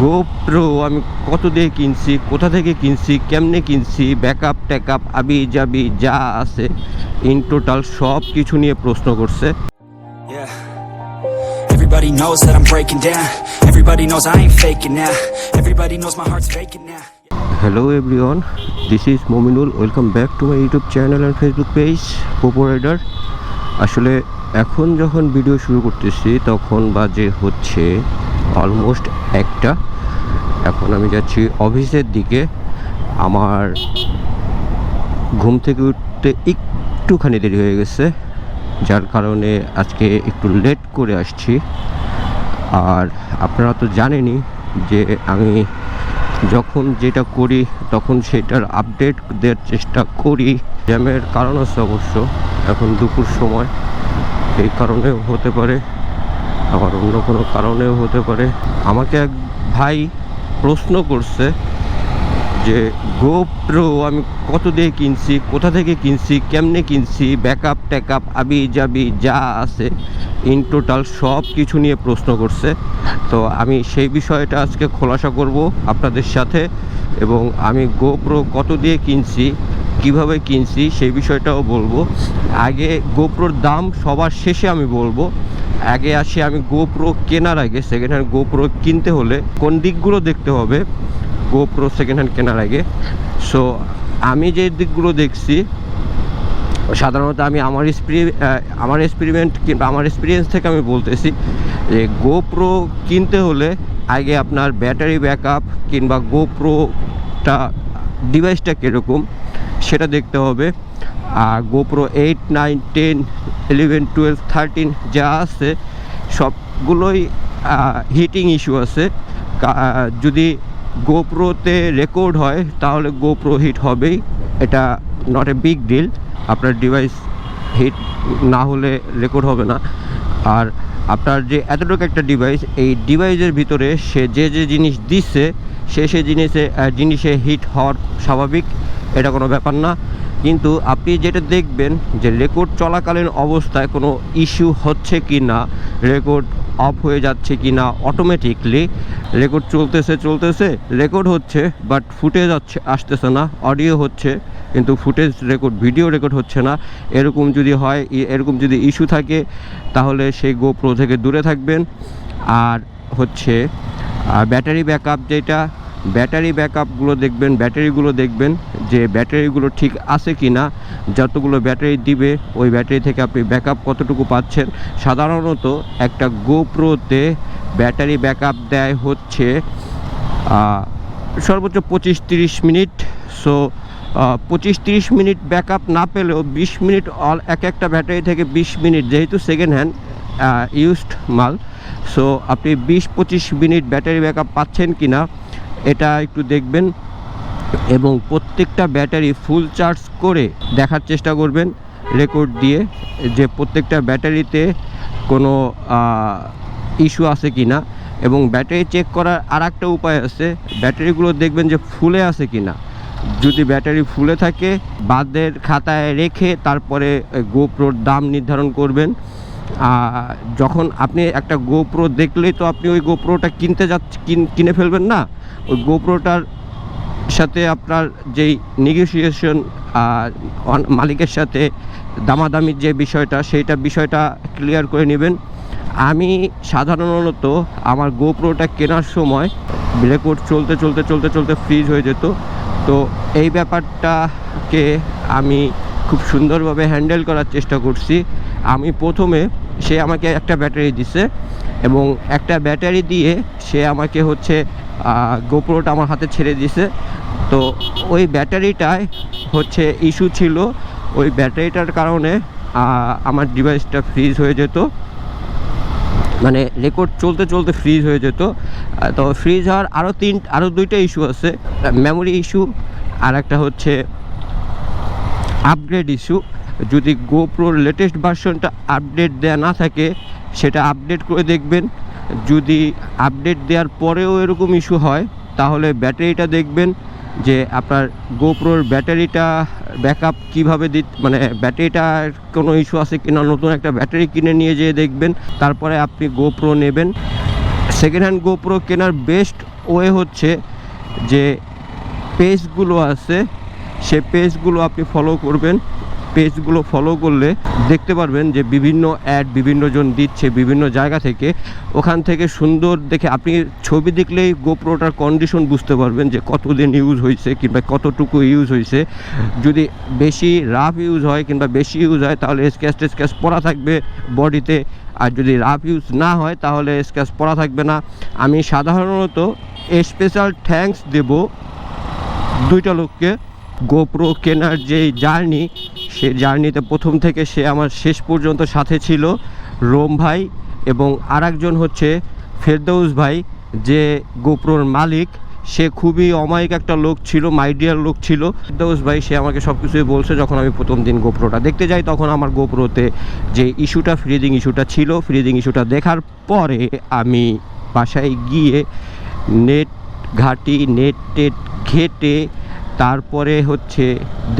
GoPro আমি কত দিয়ে কিনছি কোথা থেকে কিনছি কেমনে কিনছি ব্যাকআপ ট্যাকআপ আবি যাবি যা আছে ইন টোটাল সব কিছু নিয়ে প্রশ্ন করছে Yeah. Everybody knows that I'm breaking down. Everybody knows I ain't faking now. Everybody knows my heart's faking now. Hello everyone this is Mominul welcome back to my YouTube channel and Facebook page Popo Rider আসলে এখন যখন video শুরু করতেছি তখন বাজে হচ্ছে almost একটা। এখন আমি যাচ্ছি অফিসের দিকে। আমার ঘুম থেকে উঠতে একটুখানি দেরি হয়ে গেছে, যার কারণে আজকে একটু লেট করে আসছি। আর আপনারা তো জানেনই যে আমি যখন যেটা করি, তখন সেটার আপডেট দেওয়ার চেষ্টা করি। জ্যামের কারণ আছে অবশ্য, এখন দুপুর সময়, এই কারণেও হতে পারে। আবার অন্য কোনো কারণেও হতে পারে। আমাকে এক ভাই প্রশ্ন করছে যে গোপ্রো আমি কত দিয়ে কিনছি? কোথা থেকে কিনছি? কেমনে কিনছি? ব্যাকআপ, ট্যাকআপ, আবি, যাবি, যা আছে। ইন টোটাল সব কিছু নিয়ে প্রশ্ন করছে। তো আমি সেই বিষয়টা আজকে খোলাসা করব আপনাদের সাথে এবং আমি গোপ্রো কত দিয়ে কিনছি, কীভাবে কিনছি সেই বিষয়টাও বলব। আগে গোপ্রোর দাম সবার শেষে আমি বলব। আগে আসি আমি গোপ্রো কেনার আগে সেকেন্ড হ্যান্ড গোপ্রো কিনতে হলে কোন দিকগুলো দেখতে হবে? গোপ্রো সেকেন্ড হ্যান্ড কেনার আগে। সো আমি যে দিকগুলো দেখছি, সাধারণত আমি আমার আমার এক্সপেরিমেন্ট কিংবা আমার এক্সপিরিয়েন্স থেকে আমি বলতেছি যে গোপ্রো কিনতে হলে আগে আপনার ব্যাটারি ব্যাকআপ কিংবা গোপ্রোটা ডিভাইসটা কীরকম? সেটা দেখতে হবে। আর GoPro eight nine ten eleven twelve thirteen যা আছে, সবগুলোই হিটিং ইস্যু আছে। যদি গোপ্রোতে রেকর্ড হয়, তাহলে গোপ্রো হিট হবেই। এটা নট এ বিগ ডিল আপনার ডিভাইস হিট না হলে রেকর্ড হবে না। আর আপনার যে এতটুকু একটা ডিভাইস এই ডিভাইসের ভিতরে সে যে যে জিনিস দিচ্ছে সে সে জিনিসে জিনিসে হিট হওয়ার স্বাভাবিক, এটা কোনো ব্যাপার না। কিন্তু আপনি যেটা দেখবেন যে রেকর্ড চলাকালীন অবস্থায় কোনো ইস্যু হচ্ছে কি না রেকর্ড অফ হয়ে যাচ্ছে কি না অটোমেটিকলি রেকর্ড চলতেছে চলতেছে রেকর্ড হচ্ছে বাট ফুটেজ হচ্ছে আসতেছে না অডিও হচ্ছে, কিন্তু ফুটেজ রেকর্ড ভিডিও রেকর্ড হচ্ছে না। এরকম যদি হয় এরকম যদি ইস্যু থাকে, তাহলে সেই গোপ্রো থেকে দূরে থাকবেন। আর হচ্ছে ব্যাটারি ব্যাকআপ যেটা ব্যাটারি ব্যাকআপগুলো দেখবেন, ব্যাটারিগুলো দেখবেন যে ব্যাটারিগুলো ঠিক আছে কি না, যতগুলো ব্যাটারি দিবে, ওই ব্যাটারি থেকে আপনি ব্যাকআপ কতটুকু পাচ্ছেন। সাধারণত একটা গোপ্রোতে ব্যাটারি ব্যাকআপ দেয় হচ্ছে সর্বোচ্চ পঁচিশ তিরিশ মিনিট। সো পঁচিশ তিরিশ মিনিট ব্যাকআপ না পেলেও বিশ মিনিট অল, এক একটা ব্যাটারি থেকে বিশ মিনিট যেহেতু সেকেন্ড হ্যান্ড ইউজড মাল। সো আপনি বিশ পঁচিশ মিনিট ব্যাটারি ব্যাকআপ পাচ্ছেন কি না এটা একটু দেখবেন এবং প্রত্যেকটা ব্যাটারি ফুল চার্জ করে দেখার চেষ্টা করবেন রেকর্ড দিয়ে যে প্রত্যেকটা ব্যাটারিতে কোনো ইস্যু আছে কি না এবং ব্যাটারি চেক করার আর একটা উপায় আছে, ব্যাটারিগুলো দেখবেন যে ফুলে আছে কি না। যদি ব্যাটারি ফুলে থাকে, বাদের খাতায় রেখে তারপরে গোপ্রোর দাম নির্ধারণ করবেন। যখন আপনি একটা গোপ্রো দেখলেই তো আপনি ওই গোপ্রোটা কিনতে যাচ্ছ, কিন- ফেলবেন না? ওই গোপ্রোটার সাথে আপনার যেই নেগোসিয়েশন মালিকের সাথে দামাদামির যে বিষয়টা, সেইটা বিষয়টা ক্লিয়ার করে নেবেন। আমি সাধারণত আমার গোপ্রোটা কেনার সময় রেকর্ড চলতে চলতে চলতে চলতে ফ্রিজ হয়ে যেত। তো এই ব্যাপারটাকে আমি খুব সুন্দরভাবে হ্যান্ডেল করার চেষ্টা করছি। আমি প্রথমে সে আমাকে একটা ব্যাটারি দিছে এবং একটা ব্যাটারি দিয়ে সে আমাকে হচ্ছে গোপ্রোটা আমার হাতে ছেড়ে দিছে। তো ওই ব্যাটারিটায় হচ্ছে ইস্যু ছিল। ওই ব্যাটারিটার কারণে আমার ডিভাইসটা ফ্রিজ হয়ে যেত। মানে রেকর্ড চলতে চলতে ফ্রিজ হয়ে যেত। তো ফ্রিজ হওয়ার আরও তিন আরও দুইটা ইস্যু আছে। মেমোরি ইস্যু আর একটা হচ্ছে আপগ্রেড ইস্যু যদি গোপ্রোর লেটেস্ট ভার্সনটা আপডেট দেওয়া না থাকে, সেটা আপডেট করে দেখবেন। যদি আপডেট দেওয়ার পরেও এরকম ইস্যু হয়, তাহলে ব্যাটারিটা দেখবেন যে আপনার গোপ্রোর ব্যাটারিটা ব্যাকআপ কীভাবে দি মানে ব্যাটারিটার কোনো ইস্যু আছে কিনা, নতুন একটা ব্যাটারি কিনে নিয়ে যেয়ে দেখবেন। তারপরে আপনি গোপ্রো নেবেন। সেকেন্ড হ্যান্ড গোপ্রো কেনার বেস্ট ওয়ে হচ্ছে যে পেজগুলো আছে সে পেজগুলো আপনি ফলো করবেন। পেজগুলো ফলো করলে দেখতে পারবেন যে বিভিন্ন অ্যাড বিভিন্ন জন দিচ্ছে বিভিন্ন জায়গা থেকে। ওখান থেকে সুন্দর দেখে আপনি ছবি দেখলেই গোপ্রোটার কন্ডিশন বুঝতে পারবেন যে কতদিন ইউজ হয়েছে কিংবা কতটুকু ইউজ হয়েছে। যদি বেশি রাফ ইউজ হয় কিংবা বেশি ইউজ হয়, তাহলে স্ক্যাচ টেস্ক্যাচ পড়া থাকবে বডিতে। আর যদি রাফ ইউজ না হয়, তাহলে স্ক্যাচ পড়া থাকবে না। আমি সাধারণত স্পেশাল থ্যাঙ্কস দেব দুইটা লোককে। গোপ্রো কেনার যে জার্নি, সে জার্নিতে প্রথম থেকে সে আমার শেষ পর্যন্ত সাথে ছিল রোম ভাই এবং আরেকজন হচ্ছে ফেরদৌস ভাই, যে গোপ্রোর মালিক। সে খুবই অমায়িক একটা লোক ছিল মাইডিয়ার লোক ছিল। ফেরদৌস ভাই, সে আমাকে সব কিছুই বলছে যখন আমি প্রথম দিন গোপ্রোটা দেখতে যাই, তখন আমার গোপ্রোতে যে ইস্যুটা ফ্রিজিং ইস্যুটা ছিল ফ্রিজিং ইস্যুটা দেখার পরে আমি বাসায় গিয়ে নেট ঘাটি নেট টেট ঘেটে তারপরে হচ্ছে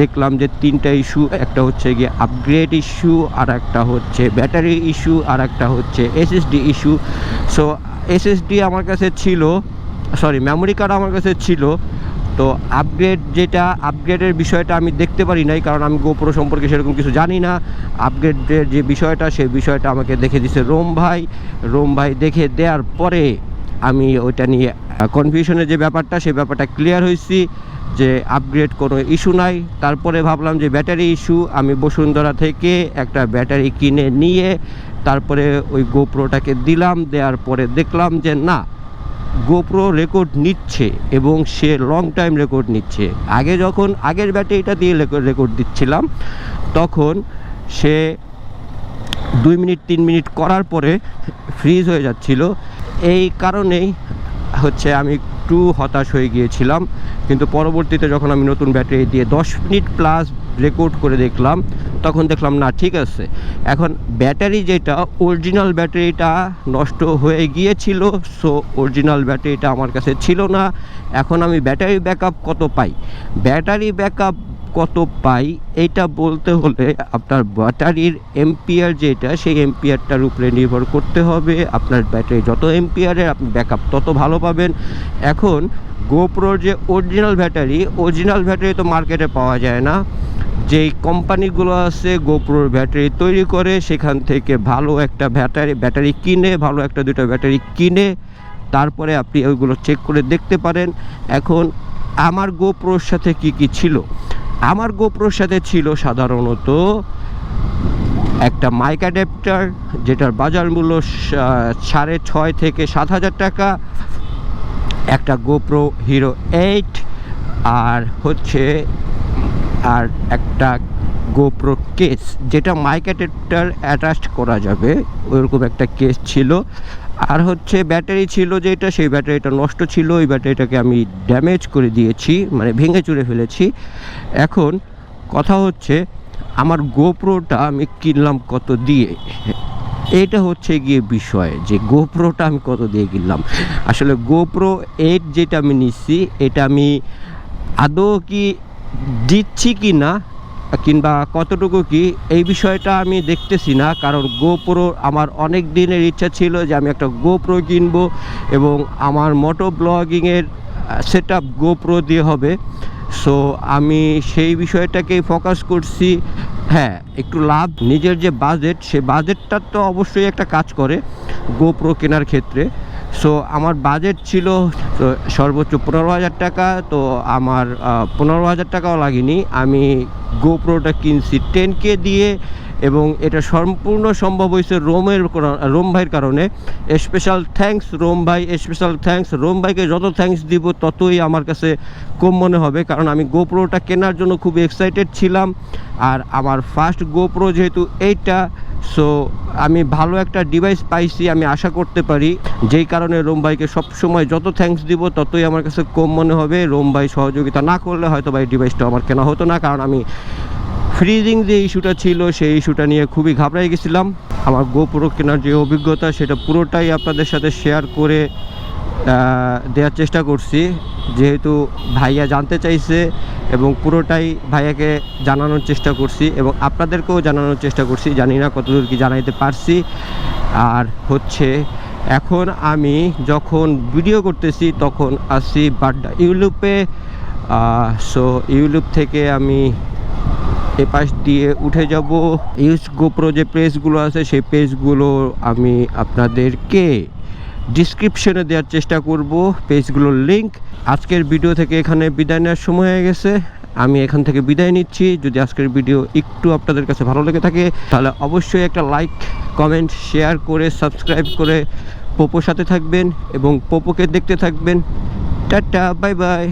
দেখলাম যে তিনটা ইস্যু একটা হচ্ছে গিয়ে আপগ্রেড ইস্যু আর একটা হচ্ছে ব্যাটারি ইস্যু আর একটা হচ্ছে এসএসডি ইস্যু সো এসএসডি আমার কাছে ছিল সরি মেমোরি কার্ড আমার কাছে ছিল। তো আপগ্রেড যেটা আপগ্রেডের বিষয়টা আমি দেখতে পারি নাই, কারণ আমি গোপ্রো সম্পর্কে সেরকম কিছু জানি না। আপগ্রেডের যে বিষয়টা সেই বিষয়টা আমাকে দেখে দিছে রোম ভাই। রোম ভাই দেখে দেওয়ার পরে আমি ওইটা নিয়ে কনফিউশনের যে ব্যাপারটা সেই ব্যাপারটা ক্লিয়ার হয়েছি যে আপগ্রেড কোনো ইস্যু নাই। তারপরে ভাবলাম যে ব্যাটারি ইস্যু আমি বসুন্ধরা থেকে একটা ব্যাটারি কিনে নিয়ে তারপরে ওই গোপ্রোটাকে দিলাম, দেওয়ার পরে দেখলাম যে না গোপ্রো রেকর্ড নিচ্ছে এবং সে লং টাইম রেকর্ড নিচ্ছে। আগে যখন আগের ব্যাটারিটা দিয়ে রেকর্ড দিচ্ছিলাম, তখন সে দুই মিনিট, তিন মিনিট করার পরে ফ্রিজ হয়ে যাচ্ছিল। এই কারণেই হচ্ছে আমি একটু হতাশ হয়ে গিয়েছিলাম। কিন্তু পরবর্তীতে যখন আমি নতুন ব্যাটারি দিয়ে দশ মিনিট প্লাস রেকর্ড করে দেখলাম, তখন দেখলাম, না, ঠিক আছে। এখন ব্যাটারি যেটা অরিজিনাল ব্যাটারিটা নষ্ট হয়ে গিয়েছিল সো অরিজিনাল ব্যাটারিটা আমার কাছে ছিল না। এখন আমি ব্যাটারি ব্যাকআপ কত পাই? ব্যাটারি ব্যাকআপ কত পাই এটা বলতে হলে আপনার ব্যাটারির এম্পিয়ার যেটা, সেই এম্পিয়ারটার উপরে নির্ভর করতে হবে। আপনার ব্যাটারি যত এম্পিয়ারের আপনি ব্যাকআপ তত ভালো পাবেন। এখন গোপ্রোর যে অরিজিনাল ব্যাটারি অরিজিনাল ব্যাটারি তো মার্কেটে পাওয়া যায় না। যেই কোম্পানিগুলো আছে গোপ্রোর ব্যাটারি তৈরি করে, সেখান থেকে ভালো একটা ব্যাটারি ব্যাটারি কিনে, ভালো একটা দুটো ব্যাটারি কিনে, তারপরে আপনি ওইগুলো চেক করে দেখতে পারেন। এখন আমার গোপ্রোর সাথে কি কি ছিল? আমার গোপ্রোর সাথে ছিল সাধারণত একটা মাইক অ্যাডাপ্টার যেটার বাজার মূল্য সাড়ে ছয় থেকে সাত হাজার টাকা। একটা গোপ্রো হিরো এইট, আর হচ্ছে, আর একটা গোপ্রো কেস, যেটা মাইক অ্যাডাপ্টার অ্যাটাচড করা যাবে। ওইরকম একটা কেস ছিল। আর হচ্ছে ব্যাটারি ছিল যেটা, সেই ব্যাটারিটা নষ্ট ছিল, ওই ব্যাটারিটাকে আমি ড্যামেজ করে দিয়েছি মানে ভেঙে চুরে ফেলেছি। এখন কথা হচ্ছে, আমার গোপ্রোটা আমি কিনলাম কত দিয়ে? এটা হচ্ছে গিয়ে বিষয়, যে গোপ্রোটা আমি কত দিয়ে কিনলাম। আসলে গোপ্রো এইট যেটা আমি নিচ্ছি, এটা আমি আদৌ কি দিচ্ছি কি না কিংবা কতটুকু কি, এই বিষয়টা আমি দেখতেছি না। কারণ গোপ্রো আমার অনেক দিনের ইচ্ছা ছিল যে আমি একটা গোপ্রো কিনবো এবং আমার মোটো ব্লগিংয়ের সেট আপ গোপ্রো দিয়ে হবে। সো আমি সেই বিষয়টাকেই ফোকাস করছি। হ্যাঁ একটু লাভ, নিজের যে বাজেট সে বাজেটটা তো অবশ্যই একটা কাজ করে গোপ্রো কেনার ক্ষেত্রে। সো আমার বাজেট ছিল সর্বোচ্চ পনেরো হাজার টাকা, তো আমার পনেরো হাজার টাকাও লাগেনি। আমি গোপ্রোটা কিনছি টেন কে দিয়ে এবং এটা সম্পূর্ণ সম্ভব হয়েছে রোমের রোম ভাইয়ের কারণে। স্পেশাল থ্যাঙ্কস রোম ভাই স্পেশাল থ্যাঙ্কস রোম ভাইকে যত থ্যাঙ্কস দিব, ততই আমার কাছে কম মনে হবে, কারণ আমি গোপ্রোটা কেনার জন্য খুব এক্সাইটেড ছিলাম। আর আমার ফার্স্ট গোপ্রো যেহেতু এইটা সো আমি ভালো একটা ডিভাইস পাইছি, আমি আশা করতে পারি। যেই কারণে রোম ভাইকে সবসময় যত থ্যাংকস দিব, ততই আমার কাছে কম মনে হবে। রোম ভাই সহযোগিতা না করলে হয়তো ভাই ডিভাইসটা আমার কেনা হতো না, কারণ আমি ফ্রিজিং যে ইস্যুটা ছিল, সেই ইস্যুটা নিয়ে খুবই ঘাবড়াই গেছিলাম। আমার গোপুরো কেনার যে অভিজ্ঞতা, সেটা পুরোটাই আপনাদের সাথে শেয়ার করে দেওয়ার চেষ্টা করছি। যেহেতু ভাইয়া জানতে চাইছে এবং পুরোটাই ভাইয়াকে জানানোর চেষ্টা করছি এবং আপনাদেরকেও জানানোর চেষ্টা করছি। জানি না কতদূর কি জানাইতে পারছি। আর হচ্ছে, এখন আমি যখন ভিডিও করতেছি তখন আসি বাড্ডা ইউলুপে। সো ইউলুপ থেকে আমি এ পাশ দিয়ে উঠে যাব। ইউজ গোপ্রো যে পেজগুলো আছে, সেই পেজগুলো আমি আপনাদেরকে ডিসক্রিপশনে দেওয়ার চেষ্টা করব, পেজগুলোর লিঙ্ক আজকের ভিডিও থেকে এখানে বিদায় নেওয়ার সময় হয়ে গেছে। আমি এখান থেকে বিদায় নিচ্ছি। যদি আজকের ভিডিও একটু আপনাদের কাছে ভালো লেগে থাকে, তাহলে অবশ্যই একটা লাইক কমেন্ট শেয়ার করে সাবস্ক্রাইব করে পোপোর সাথে থাকবেন এবং পোপোকে দেখতে থাকবেন। Tata bye bye